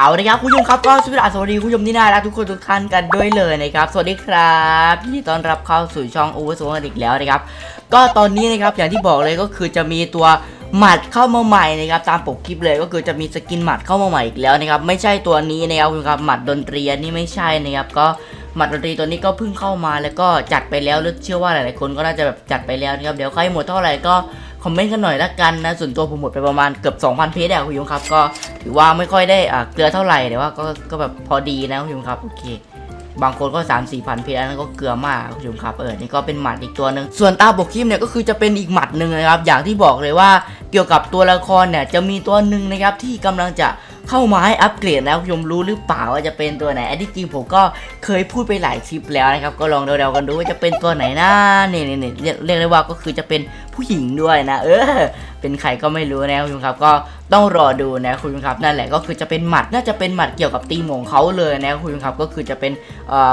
เอาละครับคุณผู้ชมครับก็สวัสดีคุณผู้ชมที่น่ารักทุกคนทุกท่านกันด้วยเลยนะครับสวัสดีครับยินดีต้อนรับเข้าสู่ช่องโอเวอร์โซนอีกแล้วนะครับ ก็ตอนนี้นะครับอย่างที่บอกเลยก็คือจะมีตัวหมัดเข้ามาใหม่นะครับตามปกคลิปเลยก็คือจะมีสกินหมัดเข้ามาใหม่อีกแล้วนะครับไม่ใช่ตัวนี้นะครับคุณครับหมัดดนตรีนี่ไม่ใช่นะครับก็หมัดดนตรีตัวนี้ก็เพิ่งเข้ามาแล้วก็จัดไปแล้วแล้วเชื่อว่าหลายๆคนก็น่าจะแบบจัดไปแล้วนะครับเดี๋ยวใครหมดเท่าไหร่ก็คอมเมนต์กันหน่อยละกันนะส่วนตัวผมหมดไปประมาณเกือบ2,000เพจอะคุณครับก็ ถือว่าไม่ค่อยได้อ่าเกลือเท่าไหร่แต่ว่าก็ก็แบบพอดีนะคุณผู้ชมครับโอเค บางคนก็3 4มสี่พันเพชรอันนั้นก็เกลือมากคุณผู้ชมครับเออนี่ก็เป็นหมัดอีกตัวหนึ่งส่วนตาบกคิมเนี่ยก็คือจะเป็นอีกหมัดหนึ่งนะครับ อย่างที่บอกเลยว่าเกี่ยวกับตัวละครเนี่ยจะมีตัวหนึ่งนะครับที่กำลังจะเข้ามาให้อัปเกรดแล้วคุณผู้ชมรู้หรือเปล่าว่าจะเป็นตัวไหนอันที่จริงผมก็เคยพูดไปหลายคลิปแล้วนะครับก็ลองเดาๆกันดูว่าจะเป็นตัวไหนนะนี่นี่นี่เรียเรียกได้ว่าก็คือจะเป็น ผู้หญิงด้วยนะ เออ เป็นใครก็ไม่รู้นะคุณผู้ชมครับ ก็ต้องรอดูนะคุณผู้ชมครับนั่นแหละก็คือจะเป็นหมัดน่าจะเป็นหมัดเกี่ยวกับตีมของเขาเลยนะคุณผู้ชมครับก็คือจะเป็น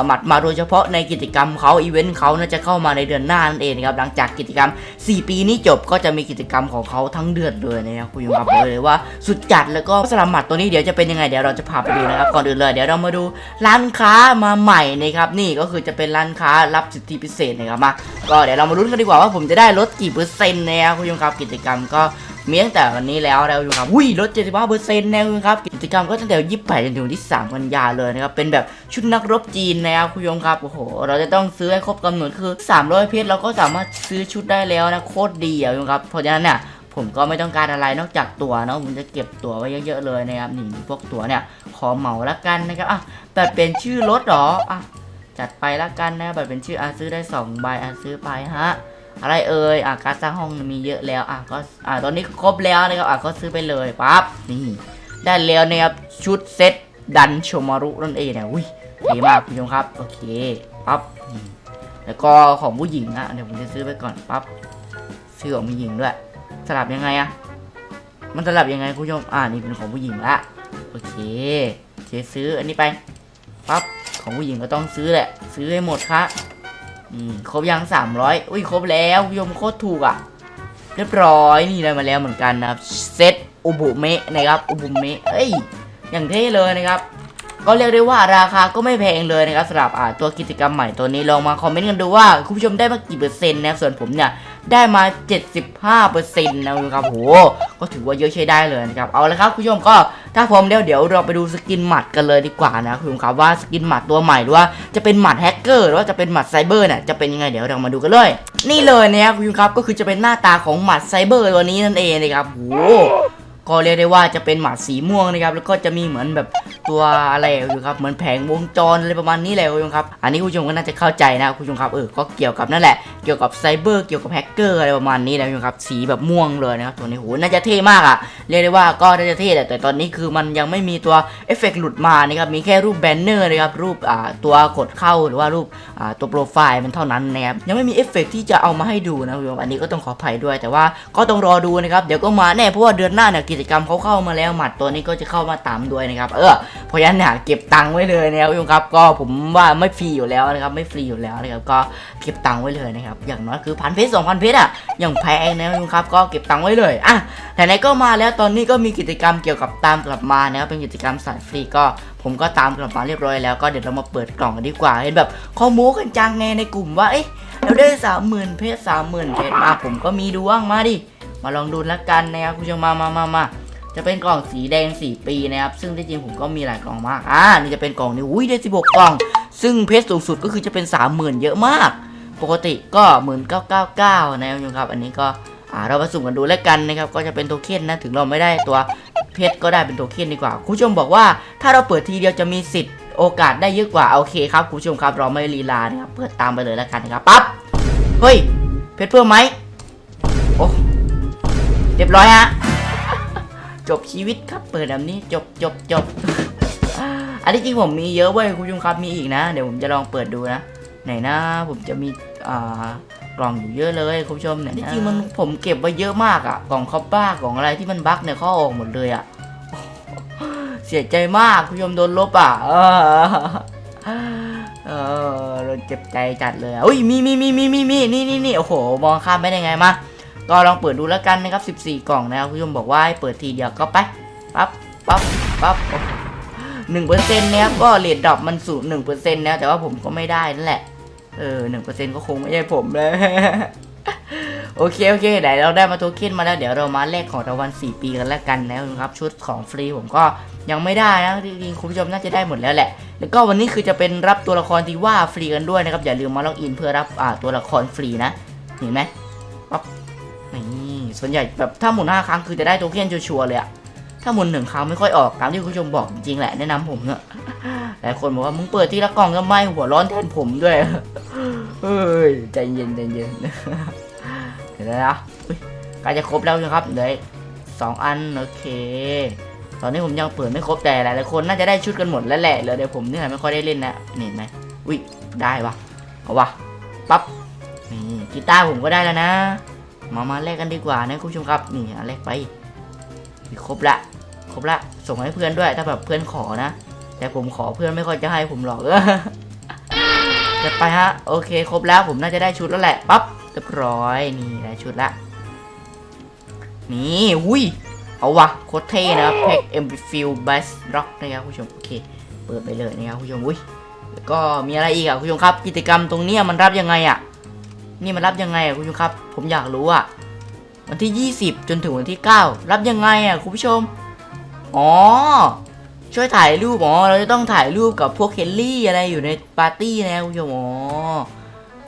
หมัดมาโดยเฉพาะในกิจกรรมเขาอีเวนต์เขาน่าจะเข้ามาในเดือนหน้านั่นเองครับหลังจากกิจกรรม 4 ปีนี้จบก็จะมีกิจกรรมของเขาทั้งเดือนเลยนะครับคุณผู้ชมครับบอกเลยว่าสุดจัดแล้วก็สลับหมัดตัวนี้เดี๋ยวจะเป็นยังไงเดี๋ยวเราจะพาไปดูนะครับก่อนอื่นเลยเดี๋ยวเรามาดูร้านค้ามาใหม่นะครับนี่ก็คือจะเป็นร้านค้ารับสิทธิพิเศษนะครับมาก็เดี๋ยวเรามาลุ้นกันดีกว่าว่าผมจะได้ลดกี่เปอร์เซ็นต์นะครับคุณผู้ชมครับกิจกรรมก็มีตั้งแต่วันนี้แล้วแล้วอยู่ครับอุ้ยลด 75เปอร์เซ็นต์นะคุณครับกิจกรรมก็ตั้งแต่28จนถึงวันที่ 3 กันยาเลยนะครับเป็นแบบชุดนักรบจีนนะครับคุณผู้ชมครับโอ้โหเราจะต้องซื้อให้ครบกำหนดคือ 300 เพชรเราก็สามารถซื้อชุดได้แล้วนะโคตรดีอะคุณผู้ชมครับเพราะฉะนั้นเนี่ยผมก็ไม่ต้องการอะไรนอกจากตั๋วเนาะผมจะเก็บตั๋วไว้เยอะๆเลยนะครับนี่พวกตั๋วเนี่ยขอเหมาละกันนะครับอะแต่เป็นชื่อรถหรออะจัดไปละกันนะแบบเป็นชื่ออะซื้อได้2ใบอะซื้อไปฮะ อะไรเอ่ยอะการสร้างห้องมีเยอะแล้วอะก็อะตอนนี้ครบแล้วนะครับอะก็ซื้อไปเลยปั๊บนี่ได้แล้วนะครับชุดเซ็ตดันโชมารุนั่นเองเนี่ยอุ้ยดีมากคุณผู้ชมครับโอเคปั๊บแล้วก็ของผู้หญิงอะเดี๋ยวผมจะซื้อไปก่อนปั๊บซื้อของผู้หญิงด้วย สลับยังไงอะมันสลับยังไงคุณผู้ชมอ่านี่เป็นของผู้หญิงละโอเคโอเคซื้ออันนี้ไปปั๊บของผู้หญิงก็ต้องซื้อแหละ ซื้อให้หมดครับ ครบยังสามร้อยอุ้ยครบแล้วยมโคตรถูกอะ เรียบร้อยนี่ได้มาแล้วเหมือนกันนะครับเซตอุบุเมะนะครับอุบุเมะเอ้ยอย่างเท่เลยนะครับ ก็เรียกได้ว่าราคาก็ไม่แพงเลยนะครับสำหรับตัวกิจกรรมใหม่ตัวนี้ลองมาคอมเมนต์กันดูว่าคุณผู้ชมได้มากี่เปอร์เซ็นต์นะครับส่วนผมเนี่ย ได้มา 75เปอร์เซ็นต์นะครับโหก็ถือว่าเยอะใช้ได้เลยนะครับเอาละครับคุณผู้ชมก็ถ้าพร้อมแล้วเดี๋ยวเราไปดูสกินหมัดกันเลยดีกว่านะคุณผู้ชมครับว่าสกินหมัดตัวใหม่หรือว่าจะเป็นหมัดแฮกเกอร์หรือว่าจะเป็นหมัดไซเบอร์เนี่ยจะเป็นยังไงเดี๋ยวเรามาดูกันเลย นี่เลยนะครับคุณผู้ชมครับก็คือจะเป็นหน้าตาของหมัดไซเบอร์ตัวนี้นั่นเองนะครับโห ก็เรียกได้ว่าจะเป็นหมัดสีม่วงนะครับ แล้วก็จะมีเหมือนแบบตัวอะไรอยู่ครับ เหมือนแผงวงจรอะไรประมาณนี้แหละคุณผู้ชมครับ อันนี้คุณผู้ชมก็น่าจะเข้าใจนะคุณผู้ชมครับ เออ ก็เกี่ยวกับนั่นแหละ เกี่ยวกับไซเบอร์ เกี่ยวกับแฮกเกอร์อะไรประมาณนี้นะคุณผู้ชมครับ สีแบบม่วงเลยนะครับตัวนี้โห น่าจะเท่มากอะเรียกได้ว่าก็น่าจะเท่แหละ แต่ตอนนี้คือมันยังไม่มีตัวเอฟเฟกต์หลุดมานะครับ มีแค่รูปแบนเนอร์นะครับ รูปอ่าตัวกดเข้าหรือว่ารูปอ่าตัวโปรไฟล์มันเท่านั้นนะครับ ยังไม่มีเอฟเฟกต์ที่จะเอามาให้ดูนะคุณผู้ชมอันนี้ก็ต้องขออภัยด้วย แต่ว่าก็ต้องรอดูนะครับ เดี๋ยวก็มาแน่เพราะว่าเดือนหน้าเนี่ยกิจกรรมเขาเข้ามาแล้วหมัดตัวนี้ก็จะเข้ามาตามด้วยนะครับ เออเพราะฉะนั้นเนี่ยเก็บตังค์ไว้เลยนะครับคุณผู้ชมครับ ก็ผมว่าไม่ฟรีอยู่แล้วนะครับ ไม่ฟรีอยู่แล้วนะครับ ก็เก็บตังค์ไว้เลยนะครับ อย่างน้อยคือพันเพชรสองพันเพชรอะ อย่างแพงนะคุณผู้ชมครับ ก็เก็บตังค์ไว้เลย อะไหนก็มาแล้วตอนนี้ก็มีกิจกรรมเกี่ยวกับตามกลับมานะครับ เป็นกิจกรรมสายฟรีก็ผมก็ตามกลับมาเรียบร้อยแล้วก็เดี๋ยวเรามาเปิดกล่องกันดีกว่า เห็นแบบข้อมูกันจังไงในกลุ่มว่า เอ๊ะเราได้สามหมื่นเพชรสามหมื่นเพชรมาผมก็มีดวงมาดิ มาลองดูแล้วกันนะครับคุณผู้ชมมามามามาจะเป็นกล่องสีแดง 4 ปีนะครับ ซึ่งที่จริงผมก็มีหลายกล่องมาก อ่า นี่จะเป็นกล่องนี้ อุ้ยได้ 16 กล่อง ซึ่งเพชรสูงสุดก็คือจะเป็น 30,000 เยอะมาก ปกติก็หมื่นเก้าเก้าเก้านะครับคุณผู้ชมครับ อันนี้ก็ อ่า เรามาสุ่มกันดูแล้วกันนะครับ ก็จะเป็นโทเค็นนะ ถึงเราไม่ได้ตัวเพชรก็ได้เป็นโทเค็นดีกว่า คุณผู้ชมบอกว่า ถ้าเราเปิดทีเดียวจะมีสิทธิ์โอกาสได้เยอะกว่า โอเคครับคุณผู้ชมครับ เราไม่ลีลานะครับ เปิดตามไปเลยแล้วกันนะครับ ปั๊บ เฮ้ย เพชรเพิ่มไหมโอ้ เรียบร้อยฮะ จบชีวิตครับเปิดแบบนี้จบจบจบอันที่จริงผมมีเยอะเว้ยคุณผู้ชมครับมีอีกนะ เดี๋ยวผมจะลองเปิดดูนะ ไหนนะผมจะมีอ่ากล่องอยู่เยอะเลยคุณผู้ชมเนี่ยที่จริงมันผมเก็บไว้เยอะมากอะกล่องคอปป้ากล่องอะไรที่มันบั๊กเนี่ยเข้าออกหมดเลยอะเสียใจมากคุณผู้ชมโดนลบอะเออเออเราเจ็บใจจัดเลยอะอุ้ยมีมีมีมีมีมีนี่นี่นี่โอ้โหมองข้ามไม่ได้ไงมา ก็ลองเปิดดูแล้วกันนะครับ 14 กล่องนะครับคุณผู้ชมบอกว่าให้เปิดทีเดียวก็ไปปั๊บปั๊บปั๊บหนึ่งเปอร์เซ็นต์นะครับก็เรทดรอปมันสูงหนึ่งเปอร์เซ็นต์นะแต่ว่าผมก็ไม่ได้นั่นแหละ เออหนึ่งเปอร์เซ็นต์ก็คงไม่ใช่ผมเลยโอเคโอเคเดี๋ยวเราได้มาโทเค็นมาแล้วเดี๋ยวเรามาแลกของรางวัล4 ปีกันแล้วกันนะครับชุดของฟรีผมก็ยังไม่ได้นะจริงๆคุณผู้ชมน่าจะได้หมดแล้วแหละ แล้วก็วันนี้คือจะเป็นรับตัวละครที่ว่าฟรีกันด้วยนะครับอย่าลืมมาล็อกอินเพื่อรับอ่าตัวละครฟรีนะเห็นไหมปั๊บ ส่วนใหญ่แบบถ้าหมุนห้าครั้งคือจะได้โทเค็นชัวร์เลยอะถ้าหมุนหนึ่งครั้งไม่ค่อยออกตามที่คุณผู้ชมบอกจริงๆแหละแนะนำผมเนอะหลายคนบอกว่ามึงเปิดที่ละกล่องก็ไม่หัวร้อนแทนผมด้วยเฮ้ยใจเย็นใจเย็นเดี๋ยวนะอุ๊ยใกล้จะครบแล้วนะครับเหลืออีกสองอันโอเค ตอนนี้ผมยังเปิดไม่ครบแต่หลายๆคนน่าจะได้ชุดกันหมดแล้วแหละเหลือเดี๋ยวผมนี่แหละไม่ค่อยได้เล่นนะนี่เห็นไหมอุ้ยได้วะเอาวะปั๊บนี่กีตาร์ผมก็ได้แล้วนะ มามาแลกกันดีกว่านะคุณผู้ชมครับ นี่แรกไปครบละครบละ ส่งให้เพื่อนด้วย ถ้าแบบเพื่อนขอนะ แต่ผมขอเพื่อนไม่ค่อยจะให้ผมหรอกจัดไปฮะ โอเค ครบแล้ว ผมน่าจะได้ชุดแล้วแหละปั๊บเรียบร้อย นี่ได้ชุดละ นี่อุ้ย เอาวะโคตรเท่นะครับเพกเอ็มฟิลบัสร็อกนะครับคุณผู้ชม โอเค เปิดไปเลยนะครับคุณผู้ชม อุ้ย แล้วก็มีอะไรอีกอะคุณผู้ชมครับ กิจกรรมตรงนี้มันรับยังไงอะ นี่มันรับยังไงอะคุณผู้ชมครับ ผมอยากรู้อะ วันที่ 20 จนถึงวันที่ 9 รับยังไงอะคุณผู้ชม อ๋อ ช่วยถ่ายรูปอ๋อเราจะต้องถ่ายรูปกับพวกเคลลี่อะไรอยู่ในปาร์ตี้นะคุณผู้ชมอ๋อ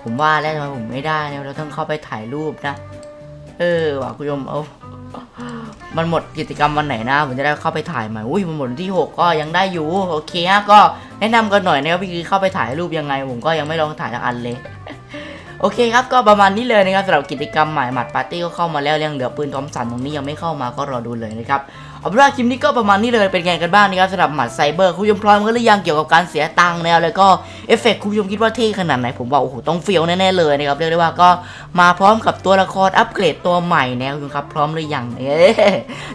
ผมว่าแล้วทำไมผมไม่ได้เนี่ยเราต้องเข้าไปถ่ายรูปนะ เออว่ะคุณผู้ชมเอามันหมดกิจกรรมวันไหนนะผมจะได้เข้าไปถ่ายใหม่อุ้ยมันหมดวันที่ 6 ก็ยังได้อยู่โอเคฮะก็แนะนำกันหน่อยนะครับพี่คือเข้าไปถ่ายรูปยังไง ผมก็ยังไม่ลองถ่ายทักอันเลย โอเคครับก็ประมาณนี้เลยนะครับสำหรับกิจกรรมใหม่หมัดปาร์ตี้ก็เข้ามาแล้วยังเหลือปืนทอมสันตรงนี้ยังไม่เข้ามาก็รอดูเลยนะครับเอาเป็นว่าคลิปนี้ก็ประมาณนี้เลยเป็นไงกันบ้างนะครับสำหรับหมัดไซเบอร์คุณผู้ชมพร้อมกันหรือยังเกี่ยวกับการเสียตังค์แล้วแล้วก็เอฟเฟกต์คุณผู้ชมคิดว่าเท่ขนาดไหนผมว่าโอ้โหต้องเฟี้ยวแน่ๆเลยนะครับเรียกได้ว่าก็มาพร้อมกับตัวละครอัปเกรดตัวใหม่แนะครับคุณครับพร้อมหรือยังเอ๊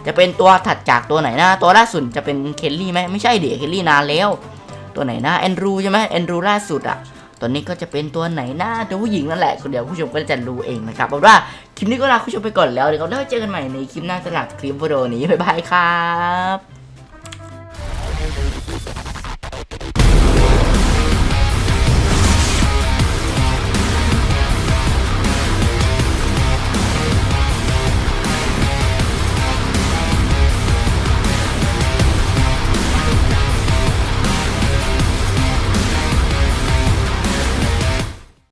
จะเป็นตัวถัดจากตัวไหนนะตัวล่าสุดจะเป็นเคลลี่ไหมไม่ใช่เดี๋ยวเคลลี่นานแล้ว ตัวไหนนะแอนดรูใช่ไหมแอนดรูล่าสุดอะ ตอนนี้ก็จะเป็นตัวไหนหน้าตัวผู้หญิงนั่นแหละเดี๋ยวผู้ชมก็จะรู้เองนะครับเอาว่าคลิปนี้ก็ลาผู้ชมไปก่อนแล้วเดี๋ยวเราได้เจอกันใหม่ในคลิปหน้าสลับคลิปวิดีโอนี้บ๊ายบายครับ